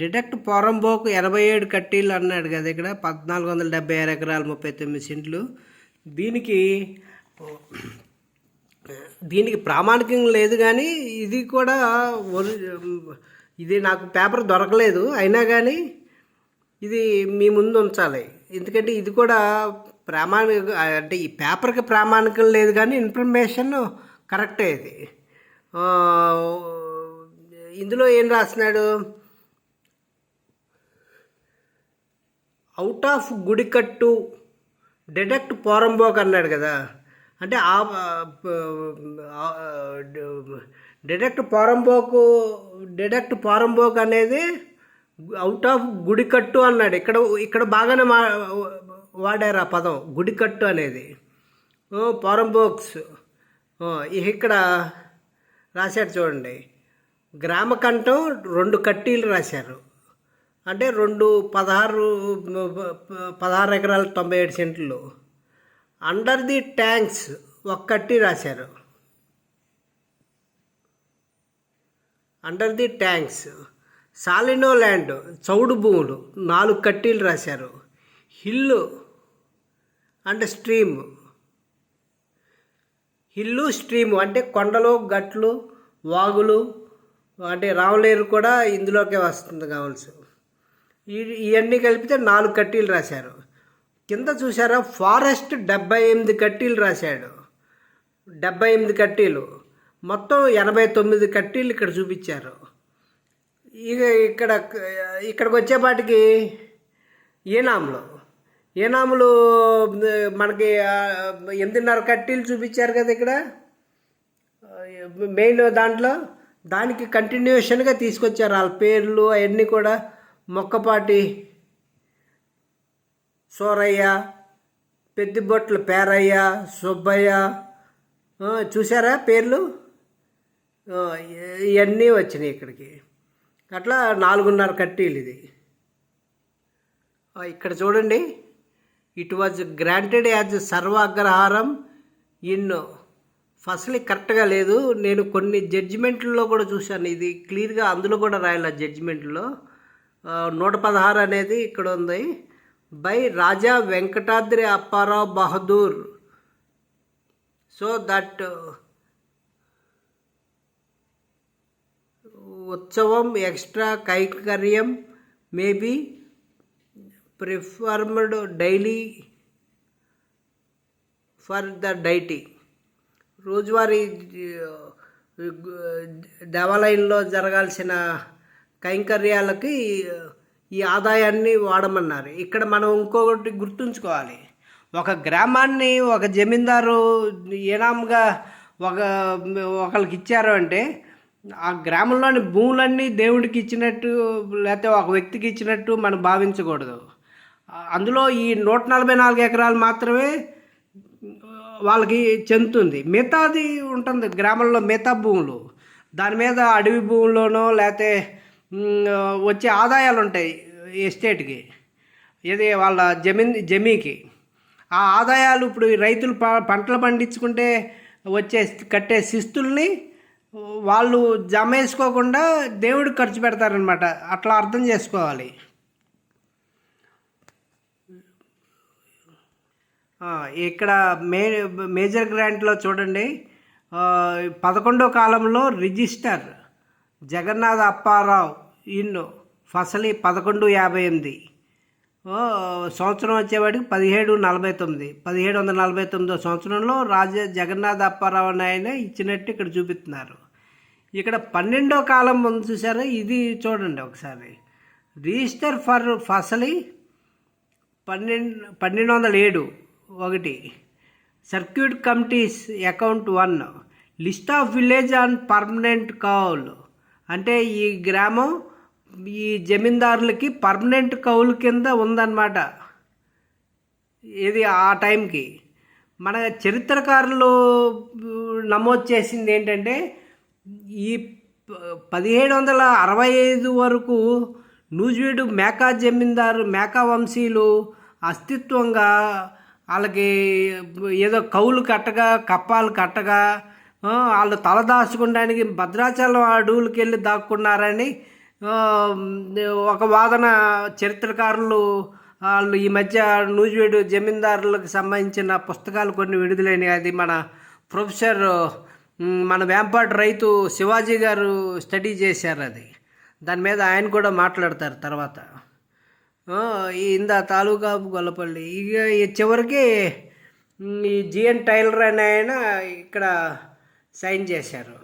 Deduct పొరంబోకు ఎనభై ఏడు కట్టీలు అన్నాడు కదా ఇక్కడ. పద్నాలుగు వందల డెబ్బై ఆరు ఎకరాలు ముప్పై తొమ్మిది సెంట్లు. దీనికి దీనికి ప్రామాణికం లేదు కానీ ఇది కూడా ఇది నాకు పేపర్ దొరకలేదు. అయినా కానీ ఇది మీ ముందు ఉంచాలి. ఎందుకంటే ఇది కూడా ప్రామాణిక అంటే ఈ పేపర్కి ప్రామాణికం లేదు కానీ ఇన్ఫర్మేషన్ కరెక్టే ఇది. ఇందులో ఏం రాస్తున్నాడు? అవుట్ ఆఫ్ గుడికట్టు డిడక్ట్ పోరంబోక్ అన్నాడు కదా. అంటే ఆ డిడక్ట్ పోరంబోకు డిడక్ట్ పోరంబోక్ అనేది అవుట్ ఆఫ్ గుడికట్టు అన్నాడు. ఇక్కడ ఇక్కడ బాగానే మా వాడారు ఆ పదం గుడికట్టు అనేది. పోరంబోక్స్ ఇక్కడ రాశాడు చూడండి. గ్రామకంఠం రెండు కట్టీలు రాశారు. అంటే రెండు పదహారు పదహారు ఎకరాల తొంభై ఏడు సెంట్లు. అండర్ ది ట్యాంక్స్ ఒక రాశారు. Under the tanks saline land చౌడు భూములు నాలుగు కట్టీలు రాశారు. హిల్లు అంటే స్ట్రీమ్ హిల్లు స్ట్రీము అంటే కొండలు గట్లు వాగులు అంటే రావలేరు కూడా ఇందులోకే వస్తుంది కావాల్సి. ఇవన్నీ కలిపితే నాలుగు కట్టీలు రాశారు. కింద చూసారా ఫారెస్ట్ డెబ్బై ఎనిమిది కట్టీలు రాశాడు. డెబ్బై ఎనిమిది కట్టీలు. మొత్తం ఎనభై తొమ్మిది కట్టీలు ఇక్కడ చూపించారు. ఇక ఇక్కడ ఇక్కడికి వచ్చేపాటికి ఏనాములు ఏనాములు మనకి ఎనిమిదిన్నర కట్టీలు చూపించారు కదా ఇక్కడ. మెయిన్ దాంట్లో. దానికి కంటిన్యూషన్గా తీసుకొచ్చారు వాళ్ళ పేర్లు అవన్నీ కూడా. మొక్కపాటి సోరయ్య పెద్దిబొట్ల పేరయ్య సుబ్బయ్య చూసారా పేర్లు? ఇవన్నీ వచ్చినాయి ఇక్కడికి. అట్లా నాలుగున్నర కట్టీలు ఇది. ఇక్కడ చూడండి. ఇట్ వాజ్ గ్రాంటెడ్ యాజ్ సర్వాగ్రహారం. ఇన్ ఫసలి కరెక్ట్గా లేదు. నేను కొన్ని జడ్జిమెంట్లలో కూడా చూశాను. ఇది క్లియర్గా అందులో కూడా రాయాలి జడ్జిమెంట్లో నూట పదహారు అనేది ఇక్కడ ఉంది. By Raja Venkatadri Apparao Bahadur. So that ఉత్సవం extra కైకర్యం maybe performed daily for the deity. రోజువారీ దేవాలయంలో జరగాల్సిన కైంకర్యాలకి ఈ ఆదాయాన్ని వాడమన్నారు. ఇక్కడ మనం ఇంకొకటి గుర్తుంచుకోవాలి. ఒక గ్రామాన్ని ఒక జమీందారు ఏనాముగా ఒక ఒకరికి ఇచ్చారు అంటే ఆ గ్రామంలోని భూములన్నీ దేవుడికి ఇచ్చినట్టు లేకపోతే ఒక వ్యక్తికి ఇచ్చినట్టు మనం భావించకూడదు. అందులో ఈ నూట నలభై నాలుగు ఎకరాలు మాత్రమే వాళ్ళకి చెందుతుంది. మిగతాది ఉంటుంది. గ్రామంలో మిగతా భూములు. దాని మీద అడవి భూముల్లోనో లేకపోతే వచ్చే ఆదాయాలు ఉంటాయి ఎస్టేట్కి ఇది వాళ్ళ జమీన్ జమీకి. ఆ ఆదాయాలు ఇప్పుడు రైతులు ప పంటలు పండించుకుంటే వచ్చే కట్టే శిస్తుల్ని వాళ్ళు జమ వేసుకోకుండా దేవుడికి ఖర్చు పెడతారనమాట అట్లా అర్థం చేసుకోవాలి. ఇక్కడ మే మేజర్ గ్రాంట్లో చూడండి. పదకొండో కాలంలో రిజిస్టర్ జగన్నాథ అప్పారావు ఇన్ ఫసలి పదకొండు యాభై ఎనిమిది. ఓ, సంవత్సరం వచ్చేవాడికి పదిహేడు నలభై తొమ్మిది. పదిహేడు వందల నలభై తొమ్మిదో సంవత్సరంలో రాజ జగన్నాథ అప్పారావు ఆయన ఇచ్చినట్టు ఇక్కడ చూపిస్తున్నారు. ఇక్కడ పన్నెండో కాలం ముందు చూసారా? ఇది చూడండి ఒకసారి. రిజిస్టర్ ఫర్ ఫసలి పన్నెండు పన్నెండు వందల ఏడు ఒకటి. Circuit committees account one. List of village and permanent cowle. అంటే ఈ గ్రామం ఈ జమీందారులకి పర్మనెంట్ కౌలు కింద ఉందన్నమాట. ఇది ఆ టైంకి. మన చరిత్రకారులు నమోదు చేసింది ఏంటంటే ఈ ప- పదిహేడు వందల అరవై ఐదు వరకు నూజివీడు మేకా జమీందారు మేకా వంశీయులు అస్తిత్వంగా వాళ్ళకి ఏదో కౌలు కట్టగా కప్పాలు కట్టగా వాళ్ళు తల దాచుకోవడానికి భద్రాచలం అడవులకి వెళ్ళి దాక్కున్నారని ఒక వాదన చరిత్రకారులు వాళ్ళు ఈ మధ్య నూజివేడు జమీందారులకు సంబంధించిన పుస్తకాలు కొన్ని విడుదలైనవి. అది మన ప్రొఫెసర్ మన వేంపాటి రైతు శివాజీ గారు స్టడీ చేశారు అది. దాని మీద ఆయన కూడా మాట్లాడతారు తర్వాత. ఇందా తాలూకా గొల్లపల్లి. ఇక ఈ చివరికి ఈ జిఎన్ టైలర్ అనే ఆయన ఇక్కడ సైన్ చేశారు.